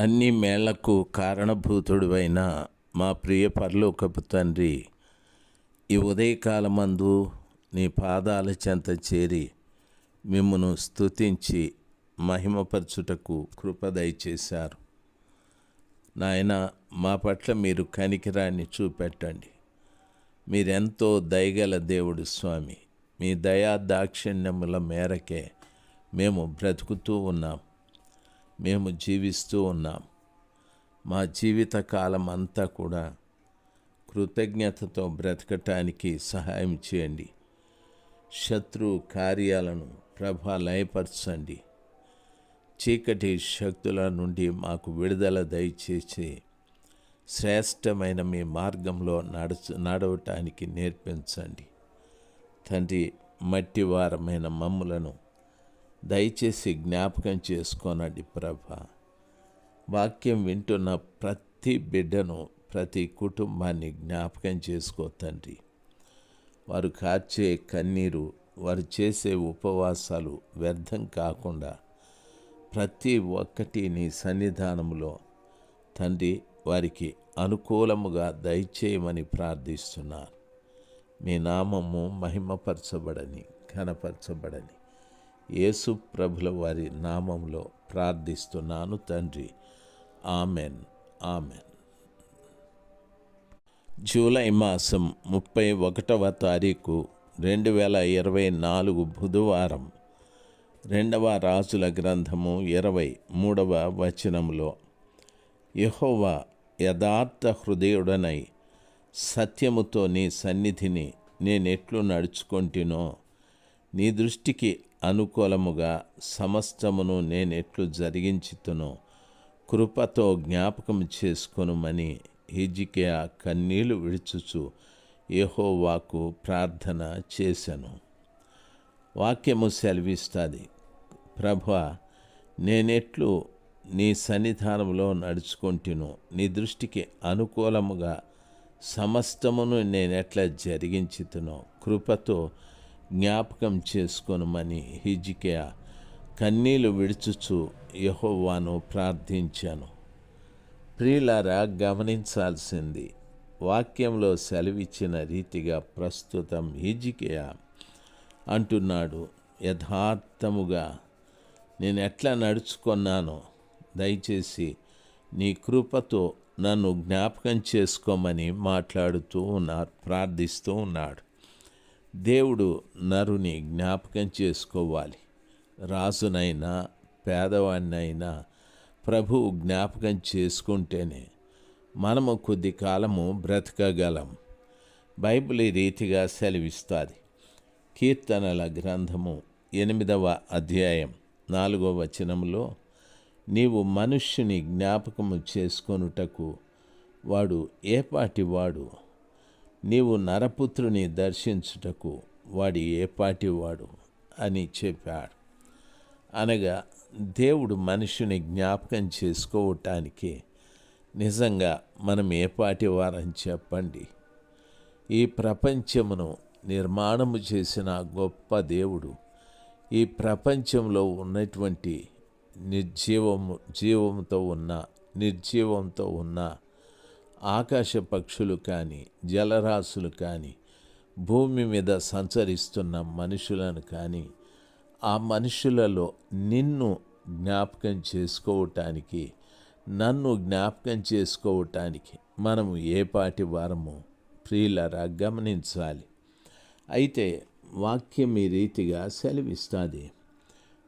అన్ని మేళ్ళకు కారణభూతుడువైన మా ప్రియ పరలోకపు తండ్రి ఈ ఉదయకాలమందు నీ పాదాల చెంత చేరి మిమ్మను స్తుతించి మహిమపరచుటకు కృప దయచేశారు. నాయన మా పట్ల మీరు కనికిరాన్ని చూపెట్టండి. మీరెంతో దయగల దేవుడు స్వామి మీ దయా దాక్షిణ్యముల మేరకే మేము బ్రతుకుతూ ఉన్నాం. మేము జీవిస్తూ ఉన్నాం. మా జీవిత కాలం అంతా కూడా కృతజ్ఞతతో బ్రతకటానికి సహాయం చేయండి. శత్రు కార్యాలను ప్రభ లయపరచండి చీకటి శక్తుల నుండి మాకు విడుదల దయచేసి శ్రేష్టమైన మీ మార్గంలో నడచ నడవటానికి నేర్పించండి. తండ్రి మట్టివారమైన మమ్ములను దయచేసి జ్ఞాపకం చేసుకోనండి ప్రభ. వాక్యం వింటున్న ప్రతి బిడ్డను ప్రతి కుటుంబాన్ని జ్ఞాపకం చేసుకో తండ్రి. వారు కార్చే కన్నీరు వారు చేసే ఉపవాసాలు వ్యర్థం కాకుండా ప్రతి ఒక్కటి నీ సన్నిధానంలో తండ్రి వారికి అనుకూలముగా దయచేయమని ప్రార్థిస్తున్నారు మీ నామము మహిమపరచబడని ఘనపరచబడని. యేసు ప్రభుల వారి నామంలో ప్రార్థిస్తున్నాను తండ్రి. ఆమెన్. ఆమెన్. జూలై మాసం ముప్పై ఒకటవ తారీఖు రెండు వేల ఇరవై నాలుగు బుధవారం. రెండవ రాజుల గ్రంథము ఇరవై మూడవ వచనంలో యహోవా యథార్థ హృదయుడనై సత్యముతో నీ సన్నిధిని నేనెట్లు నడుచుకొంటినో నీ దృష్టికి అనుకూలముగా సమస్తమును నేనెట్లు జరిగించుతునో. కృపతో జ్ఞాపకం చేసుకొనుమని హిజికియా కన్నీళ్ళు విడుచుచు ఏహోవాకు ప్రార్థన చేశాను వాక్యము సెలవిస్తుంది. ప్రభ నేనెట్లు నీ సన్నిధానంలో నడుచుకుంటును. నీ దృష్టికి అనుకూలముగా సమస్తమును నేనెట్లా జరిగించుతునో. కృపతో జ్ఞాపకం చేసుకొనమని హిజికియా కన్నీలు విడుచుచు యహోవాను ప్రార్థించాను. ప్రియులారా గమనించాల్సింది వాక్యంలో సెలవిచ్చిన రీతిగా ప్రస్తుతం హిజికియా అంటున్నాడు యథార్థముగా నేను ఎట్లా నడుచుకున్నానో దయచేసి నీ కృపతో నన్ను జ్ఞాపకం చేసుకోమని మాట్లాడుతూ ఉన్నారు ప్రార్థిస్తూ ఉన్నాడు. దేవుడు నరుని జ్ఞాపకం చేసుకోవాలి. రాజునైనా పేదవాడినైనా ప్రభువు జ్ఞాపకం చేసుకుంటేనే మనము కొద్ది కాలము బ్రతకగలం. బైబిల్ ఈ రీతిగా సెలవిస్తుంది. కీర్తనల గ్రంథము ఎనిమిదవ అధ్యాయం నాలుగవ వచనంలో నీవు మనుష్యుని జ్ఞాపకము చేసుకొనుటకు వాడు ఏపాటి వాడు నీవు నరపుత్రుని దర్శించుటకు వాడి ఏపాటి వాడు అని చెప్పాడు. అనగా దేవుడు మనిషిని జ్ఞాపకం చేసుకోవటానికి నిజంగా మనం ఏపాటి వారని చెప్పండి. ఈ ప్రపంచమును నిర్మాణము చేసిన గొప్ప దేవుడు ఈ ప్రపంచంలో ఉన్నటువంటి నిర్జీవము జీవంతో ఉన్న నిర్జీవంతో ఉన్న ఆకాశ పక్షులు కానీ జలరాశులు కానీ భూమి మీద సంచరిస్తున్న మనుషులను కానీ ఆ మనుషులలో నిన్ను జ్ఞాపకం చేసుకోవటానికి నన్ను జ్ఞాపకం చేసుకోవటానికి మనము ఏ పాటి వారము ప్రియులరా గమనించాలి. అయితే వాక్యం ఈ రీతిగా సెలవిస్తుంది.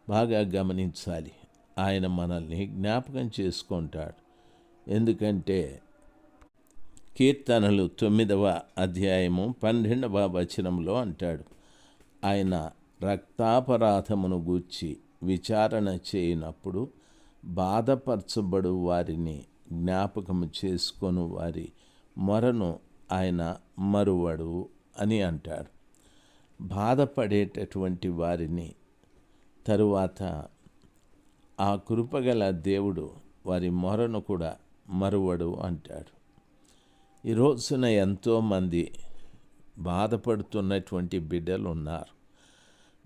బాగా గమనించాలి. ఆయన మనల్ని జ్ఞాపకం చేసుకుంటాడు. ఎందుకంటే కీర్తనలు తొమ్మిదవ అధ్యాయము పన్నెండవ వచనంలో అంటాడు. ఆయన రక్తాపరాధమును గూర్చి విచారణ చేయనప్పుడు బాధపరచబడు వారిని జ్ఞాపకము చేసుకొని వారి మొరను ఆయన మరువడు అని అంటాడు. బాధపడేటటువంటి వారిని తరువాత ఆ కృపగల దేవుడు వారి మొరను కూడా మరువడు అంటాడు. ఈ రోజున ఎంతోమంది బాధపడుతున్నటువంటి బిడ్డలు ఉన్నారు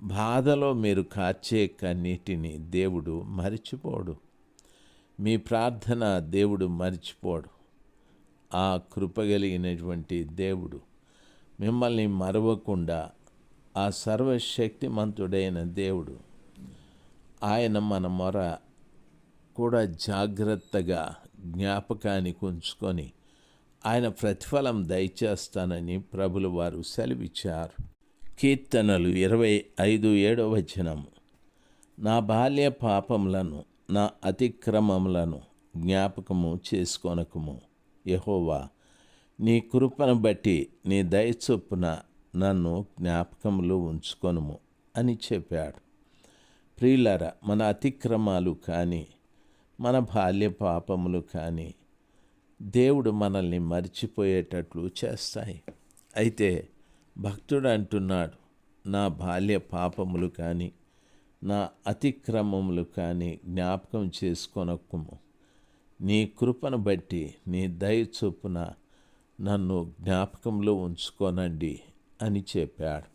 బాధలో మీరు కాచే కన్నీటిని దేవుడు మరిచిపోడు. మీ ప్రార్థన దేవుడు మర్చిపోడు. ఆ కృపగలిగినటువంటి దేవుడు మిమ్మల్ని మరవకుండా ఆ సర్వశక్తిమంతుడైన దేవుడు ఆయన మన మొర కూడా జాగ్రత్తగా జ్ఞాపకానికి ఉంచుకొని ఆయన ప్రతిఫలం దయచేస్తానని ప్రభులు వారు సెలవిచ్చారు. కీర్తనలు ఇరవై ఐదు ఏడవ వచనము. నా బాల్య పాపములను నా అతిక్రమములను జ్ఞాపకము చేసుకొనకము. యహోవా నీ కృపను బట్టి నీ దయచొప్పున నన్ను జ్ఞాపకములు ఉంచుకొనుము అని చెప్పాడు. ప్రియులర మన అతిక్రమాలు కానీ మన బాల్య పాపములు కానీ దేవుడు మనల్ని మర్చిపోయేటట్లు చేస్తాయి. అయితే భక్తుడు అంటున్నాడు నా బాల్య పాపములు కానీ నా అతిక్రమములు కానీ జ్ఞాపకం చేసుకొనక్కుము. నీ కృపను బట్టి నీ దయ చొప్పున నన్ను జ్ఞాపకంలో ఉంచుకోనండి అని చెప్పాడు.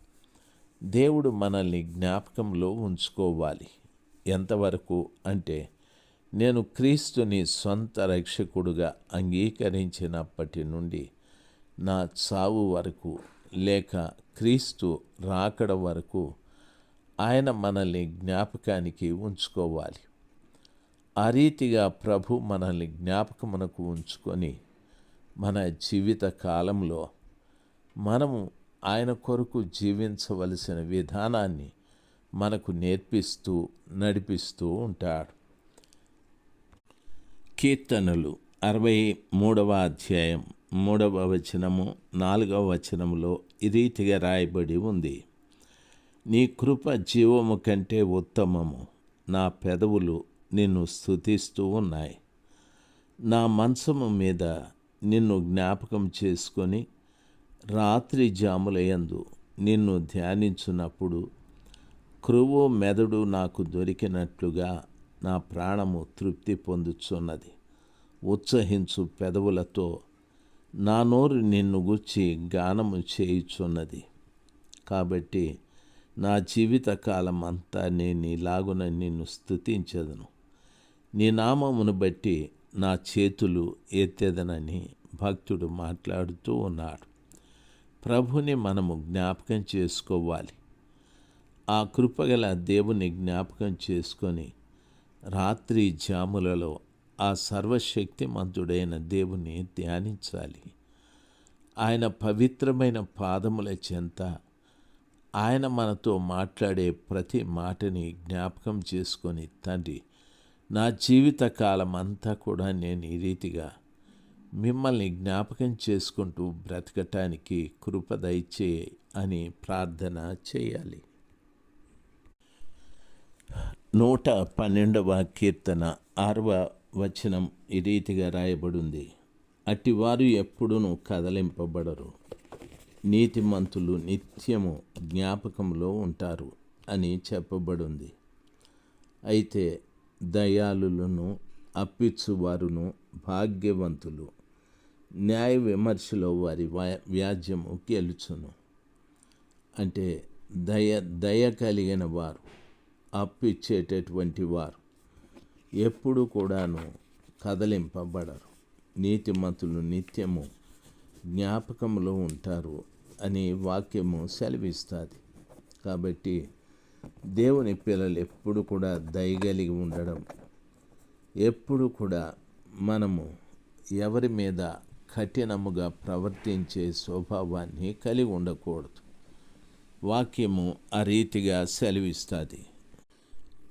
దేవుడు మనల్ని జ్ఞాపకంలో ఉంచుకోవాలి. ఎంతవరకు అంటే నేను క్రీస్తుని సొంత రక్షకుడుగా అంగీకరించినప్పటి నుండి నా చావు వరకు లేక క్రీస్తు రాకడ వరకు ఆయన మనల్ని జ్ఞాపకానికి ఉంచుకోవాలి. ఆ రీతిగా ప్రభు మనల్ని జ్ఞాపకమునకు ఉంచుకొని మన జీవిత కాలంలో మనము ఆయన కొరకు జీవించవలసిన విధానాన్ని మనకు నేర్పిస్తూ నడిపిస్తూ ఉంటాడు. కీర్తనలు అరవై మూడవ అధ్యాయం మూడవ వచనము నాలుగవ వచనములో ఈ రీతిగా రాయబడి ఉంది. నీ కృప జీవము కంటే ఉత్తమము. నా పెదవులు నిన్ను స్థుతిస్తూ ఉన్నాయి. నా మంచము మీద నిన్ను జ్ఞాపకం చేసుకొని రాత్రి జాములయందు నిన్ను ధ్యానించున్నప్పుడు క్రువు మెదడు నాకు దొరికినట్లుగా నా ప్రాణము తృప్తి పొందుచున్నది. ఉత్సహించు పెదవులతో నా నోరు నిన్ను గుచ్చి గానము చేయుచున్నది. కాబట్టి నా జీవితకాలం అంతా నేను ఇలాగున నిన్ను స్థుతించదను నీ నామమును బట్టి నా చేతులు ఎత్తేదనని భక్తుడు మాట్లాడుతూ ఉన్నాడు. ప్రభుని మనము జ్ఞాపకం చేసుకోవాలి. ఆ కృపగల దేవుని జ్ఞాపకం చేసుకొని రాత్రి జాములలో ఆ సర్వశక్తిమంతుడైన దేవుని ధ్యానించాలి. ఆయన పవిత్రమైన పాదముల చెంత ఆయన మనతో మాట్లాడే ప్రతి మాటని జ్ఞాపకం చేసుకొని తండ్రి నా జీవిత కాలం అంతా కూడా నేను ఈ రీతిగా మిమ్మల్ని జ్ఞాపకం చేసుకుంటూ బ్రతకటానికి కృప దయచే అని ప్రార్థన చేయాలి. నూట పన్నెండవ కీర్తన ఆరవ వచనం ఈ రీతిగా రాయబడింది. అట్టివారు ఎప్పుడూ కదలింపబడరు. నీతిమంతులు నిత్యము జ్ఞాపకంలో ఉంటారు అని చెప్పబడింది. అయితే దయాలులను అప్పిచ్చువారును భాగ్యవంతులు న్యాయ విమర్శలో వారి వ్యాజ్యము గెలుచును. అంటే దయ దయ కలిగిన వారు. అప్పిచ్చేటటువంటి వారు ఎప్పుడు కూడాను కదలింపబడరు. నీతిమంతులు నిత్యము జ్ఞాపకంలో ఉంటారు అని వాక్యము సెలవిస్తుంది. కాబట్టి దేవుని పిల్లలు ఎప్పుడు కూడా దయగలిగి ఉండడం ఎప్పుడు కూడా మనము ఎవరి మీద కఠినముగా ప్రవర్తించే స్వభావాన్ని కలిగి ఉండకూడదు. వాక్యము ఆ రీతిగా సెలవిస్తుంది.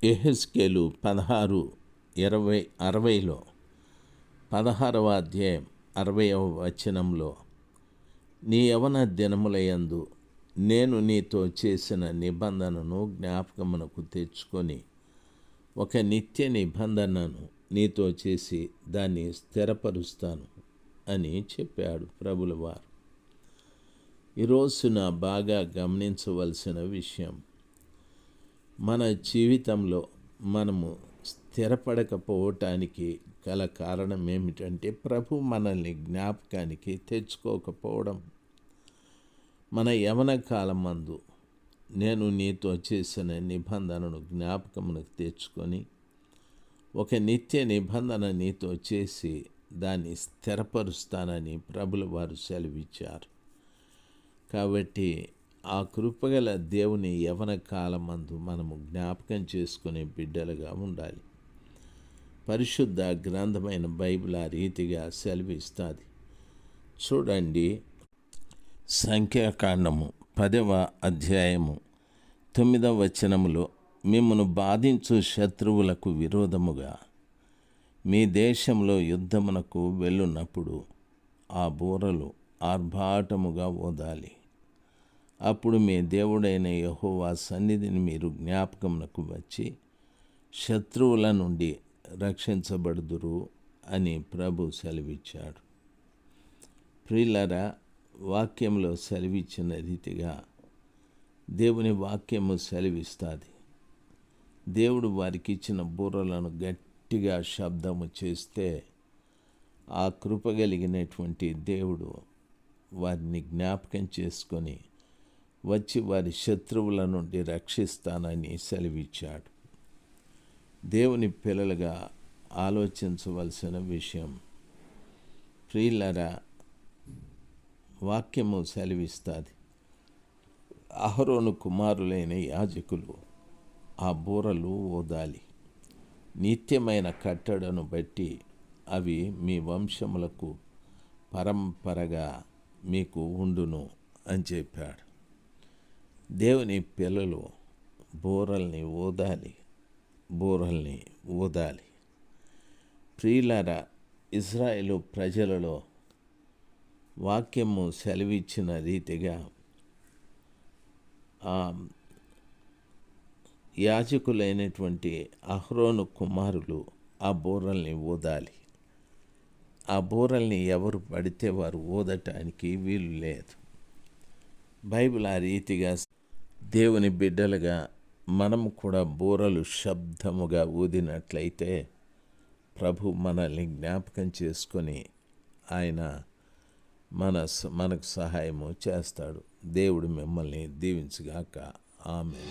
ఎహెస్కేలు పదహారు ఇరవై అరవైలో పదహారవ అధ్యాయం అరవైవ వచనంలో నీ యవన దినములయందు నేను నీతో చేసిన నిబంధనను జ్ఞాపకమునకు తెచ్చుకొని ఒక నిత్య నిబంధనను నీతో చేసి దాన్ని స్థిరపరుస్తాను అని చెప్పాడు ప్రభుల వారు ఈరోజున బాగా గమనించవలసిన విషయం మన జీవితంలో మనము స్థిరపడకపోవటానికి గల కారణం ఏమిటంటే ప్రభు మనల్ని జ్ఞాపకానికి తెచ్చుకోకపోవడం. మన యవన కాలం మందు నేను నీతో చేసిన నిబంధనను జ్ఞాపకమునకు తెచ్చుకొని ఒక నిత్య నిబంధన నీతో చేసి దాన్ని స్థిరపరుస్తానని ప్రభుల వారు సెలవిచ్చారు. కాబట్టి ఆ కృపగల దేవుని యవన కాలమందు మనము జ్ఞాపకం చేసుకునే బిడ్డలుగా ఉండాలి. పరిశుద్ధ గ్రంథమైన బైబిల్ ఆ రీతిగా సెలవిస్తుంది. చూడండి సంఖ్యాకాండము పదవ అధ్యాయము తొమ్మిదవ వచనములో మిమ్మను బాధించు శత్రువులకు విరోధముగా మీ దేశంలో యుద్ధమునకు వెళ్ళున్నప్పుడు ఆ బూరలు ఆర్భాటముగా ఓదాలి అప్పుడు మీ దేవుడైన యహోవా సన్నిధిని మీరు జ్ఞాపకమునకు వచ్చి శత్రువుల నుండి రక్షించబడుదురు అని ప్రభు సెలవిచ్చాడు. ప్రియులరా వాక్యంలో సెలవిచ్చిన రీతిగా దేవుని వాక్యము సెలవిస్తుంది. దేవుడు వారికి ఇచ్చిన బుర్రలను గట్టిగా శబ్దము చేస్తే ఆ కృప కలిగినటువంటి దేవుడు వారిని జ్ఞాపకం చేసుకొని వచ్చి వారి శత్రువుల నుండి రక్షిస్తానని సెలవిచ్చాడు. దేవుని పిల్లలుగా ఆలోచించవలసిన విషయం ప్రియులరా వాక్యము సెలవిస్తుంది. అహరోను కుమారులైన యాజకులు ఆ బూరలు ఓదాలి. నిత్యమైన కట్టడను బట్టి అవి మీ వంశములకు పరంపరగా మీకు ఉండును అని చెప్పాడు. దేవుని పిల్లలు బూరల్ని ఊదాలి బూరల్ని ఊదాలి. ప్రియులార ఇజ్రాయేలు ప్రజలలో వాక్యము సెలవిచ్చిన రీతిగా యాజకులైనటువంటి అహ్రోను కుమారులు ఆ బూరల్ని ఊదాలి. ఆ బూరల్ని ఎవరు పడితే వారు ఊదటానికి వీలు లేదు. బైబిల్ ఆ రీతిగా దేవుని బిడ్డలుగా మనం కూడా బూరలు శబ్దముగా ఊదినట్లయితే ప్రభు మనల్ని జ్ఞాపకం చేసుకొని ఆయన మన మనకు సహాయము చేస్తాడు. దేవుడు మిమ్మల్ని దీవించుగాక. ఆమె